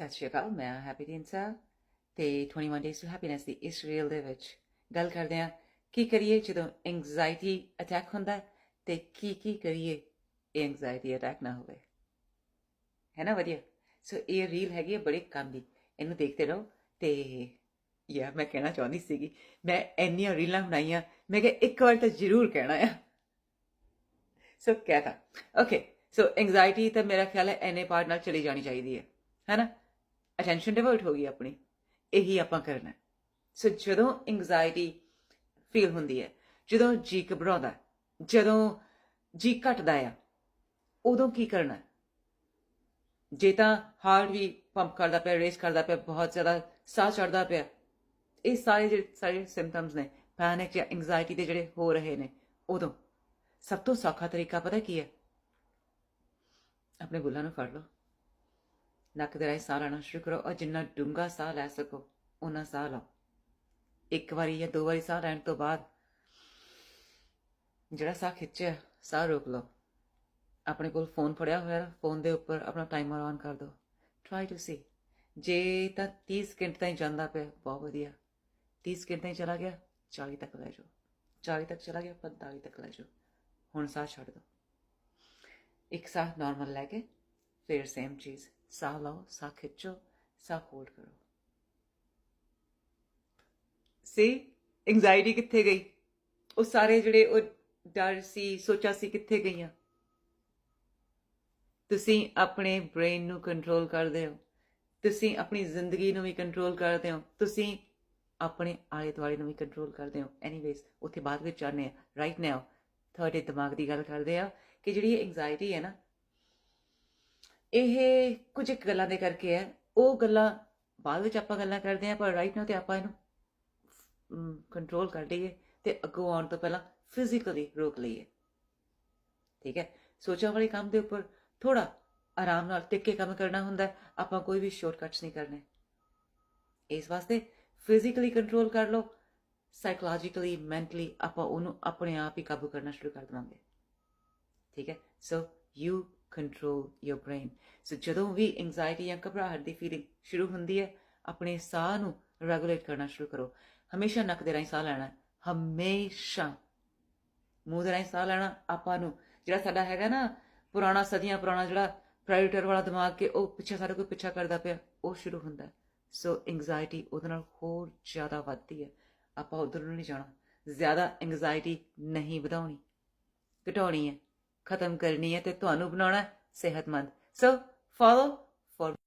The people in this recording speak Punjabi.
ਸਤਿ ਸ਼੍ਰੀ ਅਕਾਲ ਮੈਂ ਹੈਪੀ ਦਿਨਸਾ ਤੇ 21 ਡੇਜ਼ ਟੂ ਹੈਪੀਨੈਸ ਦੀ ਇਸ ਰੀਲ ਦੇ ਵਿੱਚ ਗੱਲ ਕਰਦੇ ਹਾਂ ਕੀ ਕਰੀਏ ਜਦੋਂ ਐਂਗਜ਼ਾਇਟੀ ਅਟੈਕ ਹੁੰਦਾ ਹੈ ਤੇ ਕੀ ਕੀ ਕਰੀਏ ਇਹ ਐਂਗਜ਼ਾਇਟੀ ਅਟੈਕ ਨਾ ਹੋਵੇ ਹੈ ਨਾ ਵਧੀਆ ਸੋ ਇਹ ਰੀਲ ਹੈਗੀ ਹੈ ਬੜੇ ਕੰਮ ਦੀ ਇਹਨੂੰ ਦੇਖਦੇ ਰਹੋ ਤੇ ਯਾ ਮੈਂ ਕਹਿਣਾ ਚਾਹੁੰਦੀ ਸੀਗੀ ਮੈਂ ਇੰਨੀਆਂ ਰੀਲਾਂ ਬਣਾਈਆਂ ਮੈਂ ਕਿਹਾ ਇੱਕ ਵਾਰ ਤਾਂ ਜ਼ਰੂਰ ਕਹਿਣਾ ਆ ਸੋ ਕਹਤਾ ਓਕੇ ਸੋ ਐਂਗਜ਼ਾਇਟੀ ਤਾਂ ਮੇਰਾ ਖਿਆਲ ਹੈ ਐਨੇ ਪਾਰਟ ਨਾਲ ਚਲੀ ਜਾਣੀ ਚਾਹੀਦੀ ਹੈ ਹੈਨਾ ਅਟੈਂਸ਼ਨ ਡਿਵਰਟ ਹੋ ਗਈ ਆਪਣੀ। ਇਹੀ ਆਪਾਂ ਕਰਨਾ। ਸੋ ਜਦੋਂ ਐਂਗਜ਼ਾਇਟੀ ਫੀਲ ਹੁੰਦੀ ਹੈ, ਜਦੋਂ ਜੀ ਘਬਰਾਉਂਦਾ, ਜਦੋਂ ਜੀ ਘਟਦਾ ਆ, ਉਦੋਂ ਕੀ ਕਰਨਾ? ਜੇ ਤਾਂ ਹਾਰਟ ਵੀ ਪੰਪ ਕਰਦਾ ਪਿਆ ਰੇਸ ਕਰਦਾ ਪਿਆ, ਬਹੁਤ ਜ਼ਿਆਦਾ ਸਾਹ ਚੜਦਾ ਪਿਆ, ਇਹ ਸਾਰੇ ਜਿਹੜੇ ਸਾਰੇ ਸਿੰਪਟਮਸ ਨੇ ਪੈਨਿਕ ਜਾਂ ਐਂਗਜ਼ਾਇਟੀ ਦੇ ਜਿਹੜੇ ਹੋ ਰਹੇ ਨੇ, ਉਦੋਂ। ਸਭ ਤੋਂ ਸੌਖਾ ਤਰੀਕਾ ਪਤਾ ਕੀ ਹੈ? ਆਪਣੇ ਬੁੱਲਾਂ ਨੂੰ ਫੜ ਲਓ। ਨੱਕ ਦੇ ਰਾਹੀਂ ਸਾਹ ਲੈਣਾ ਸ਼ੁਰੂ ਕਰੋ। ਔਰ ਜਿੰਨਾ ਡੂੰਘਾ ਸਾਹ ਲੈ ਸਕੋ ਉਹਨਾਂ ਸਾਹ ਲਓ। ਇੱਕ ਵਾਰੀ ਜਾਂ ਦੋ ਵਾਰੀ ਸਾਹ ਲੈਣ ਤੋਂ ਬਾਅਦ ਜਿਹੜਾ ਸਾਹ ਖਿੱਚਿਆ, ਸਾਹ ਰੋਕ ਲਓ। ਆਪਣੇ ਕੋਲ ਫੋਨ ਫੜਿਆ ਹੋਇਆ, ਫੋਨ ਦੇ ਉੱਪਰ ਆਪਣਾ ਟਾਈਮਰ ਔਨ ਕਰ ਦਿਓ ਟਰਾਈ ਟੂ ਸੀ ਜੇ ਤਾਂ 30 ਸਕਿੰਟ ਤਾਈਂ ਜਾਂਦਾ ਪਿਆ, ਬਹੁਤ ਵਧੀਆ। 30 ਸਕਿੰਟ ਤਾਈਂ ਚਲਾ ਗਿਆ 40 ਤੱਕ ਲੈ ਜਾਓ। 40 ਤੱਕ ਚਲਾ ਗਿਆ 45 ਤੱਕ ਲੈ ਜਾਓ। ਹੁਣ ਸਾਹ ਛੱਡ ਦਿਓ ਇੱਕ ਸਾਹ ਨਾਰਮਲ ਲੈ ਕੇ, ਫਿਰ ਸੇਮ ਚੀਜ਼। ਸਾਹ ਲਓ ਸਾਹ ਖਿੱਚੋ ਸਾਹ ਹੋਲਡ ਕਰੋ ਸੀ ਐਂਗਜ਼ਾਇਟੀ ਕਿੱਥੇ ਗਈ ਉਹ ਸਾਰੇ ਜਿਹੜੇ ਉਹ ਡਰ ਸੀ ਸੋਚਾ ਸੀ ਕਿੱਥੇ ਗਈਆਂ ਤੁਸੀਂ ਆਪਣੇ ਬ੍ਰੇਨ ਨੂੰ ਕੰਟਰੋਲ ਕਰਦੇ ਹੋ ਤੁਸੀਂ ਆਪਣੀ ਜ਼ਿੰਦਗੀ ਨੂੰ ਵੀ ਕੰਟਰੋਲ ਕਰਦੇ ਹੋ ਤੁਸੀਂ ਆਪਣੇ ਆਲੇ ਦੁਆਲੇ ਨੂੰ ਵੀ ਕੰਟਰੋਲ ਕਰਦੇ ਹੋ ਐਨੀਵੇਜ਼ ਉੱਥੇ ਬਾਅਦ ਵਿੱਚ ਆਨੇ ਆ ਰਾਈਟ ਨਾਓ ਤੁਹਾਡੇ ਦਿਮਾਗ ਦੀ ਗੱਲ ਕਰਦੇ ਆ ਕਿ ਜਿਹੜੀ ਐਂਗਜ਼ਾਇਟੀ ਹੈ ਨਾ ਇਹ ਕੁਝ ਇੱਕ ਗੱਲਾਂ ਦੇ ਕਰਕੇ ਹੈ। ਉਹ ਗੱਲਾਂ ਬਾਅਦ ਵਿੱਚ ਆਪਾਂ ਗੱਲਾਂ ਕਰਦੇ ਆ ਪਰ ਰਾਈਟ ਨਾਓ ਤੇ ਆਪਾਂ ਇਹਨੂੰ ਕੰਟਰੋਲ ਕਰ ਲਈਏ ਤੇ ਅੱਗੋਂ ਆਉਣ ਤੋਂ ਪਹਿਲਾਂ ਫਿਜ਼ੀਕਲੀ ਰੋਕ ਲਈਏ। ਠੀਕ ਹੈ? ਸੋਚਾਂ ਵਾਲੇ ਕੰਮ ਦੇ ਉੱਪਰ ਥੋੜਾ ਆਰਾਮ ਨਾਲ ਟਿਕ ਕੇ ਕੰਮ ਕਰਨਾ ਹੁੰਦਾ ਆਪਾਂ ਕੋਈ ਵੀ ਸ਼ਾਰਟਕਟਸ ਨਹੀਂ ਕਰਨੇ। ਇਸ ਵਾਸਤੇ ਫਿਜ਼ੀਕਲੀ ਕੰਟਰੋਲ ਕਰ ਲਓ। ਸਾਈਕੋਲੋਜੀਕਲੀ ਮੈਂਟਲੀ ਆਪਾਂ ਉਹਨੂੰ ਆਪਣੇ ਆਪ ਹੀ ਕਾਬੂ ਕਰਨਾ ਸ਼ੁਰੂ ਕਰ ਦਵਾਂਗੇ। ਠੀਕ ਹੈ? So you control your brain so ਜਦੋਂ ਵੀ ਐਂਗਜ਼ਾਇਟੀ ਜਾਂ ਘਬਰਾਹਟ ਦੀ ਫੀਲਿੰਗ ਸ਼ੁਰੂ ਹੁੰਦੀ ਹੈ, ਆਪਣੇ ਸਾਹ ਨੂੰ ਰੈਗੂਲੇਟ ਕਰਨਾ ਸ਼ੁਰੂ ਕਰੋ। ਹਮੇਸ਼ਾ ਨੱਕ ਦੇ ਰਾਹੀਂ ਸਾਹ ਲੈਣਾ ਹਮੇਸ਼ਾ। ਮੂੰਹ ਦੇ ਰਾਹੀਂ ਸਾਹ ਲੈਣਾ ਆਪਾਂ ਨੂੰ। ਜਿਹੜਾ ਸਾਡਾ ਹੈਗਾ ਨਾ, ਪੁਰਾਣਾ ਸਦੀਆਂ ਪੁਰਾਣਾ ਜਿਹੜਾ ਪ੍ਰਾਈਡੇਟਰ ਵਾਲਾ ਦਿਮਾਗ ਕਿ ਉਹ ਪਿੱਛੇ ਸਾਡੇ ਕੋਈ ਪਿੱਛਾ ਕਰਦਾ ਪਿਆ, ਉਹ ਸ਼ੁਰੂ ਹੁੰਦਾ ਸੋ ਐਂਗਜ਼ਾਇਟੀ ਉਹਦੇ ਨਾਲ ਹੋਰ ਜ਼ਿਆਦਾ ਵੱਧਦੀ ਹੈ। ਆਪਾਂ ਉਧਰ ਨੂੰ ਨਹੀਂ ਜਾਣਾ। ਜ਼ਿਆਦਾ ਐਂਗਜ਼ਾਇਟੀ ਨਹੀਂ ਵਧਾਉਣੀ। ਘਟਾਉਣੀ ਹੈ। ਖਤਮ ਕਰਨੀ ਹੈ ਤੇ ਤੁਹਾਨੂੰ ਬਣਾਉਣਾ ਸਿਹਤਮੰਦ। ਸੋ ਫੋਲੋ ਫॉर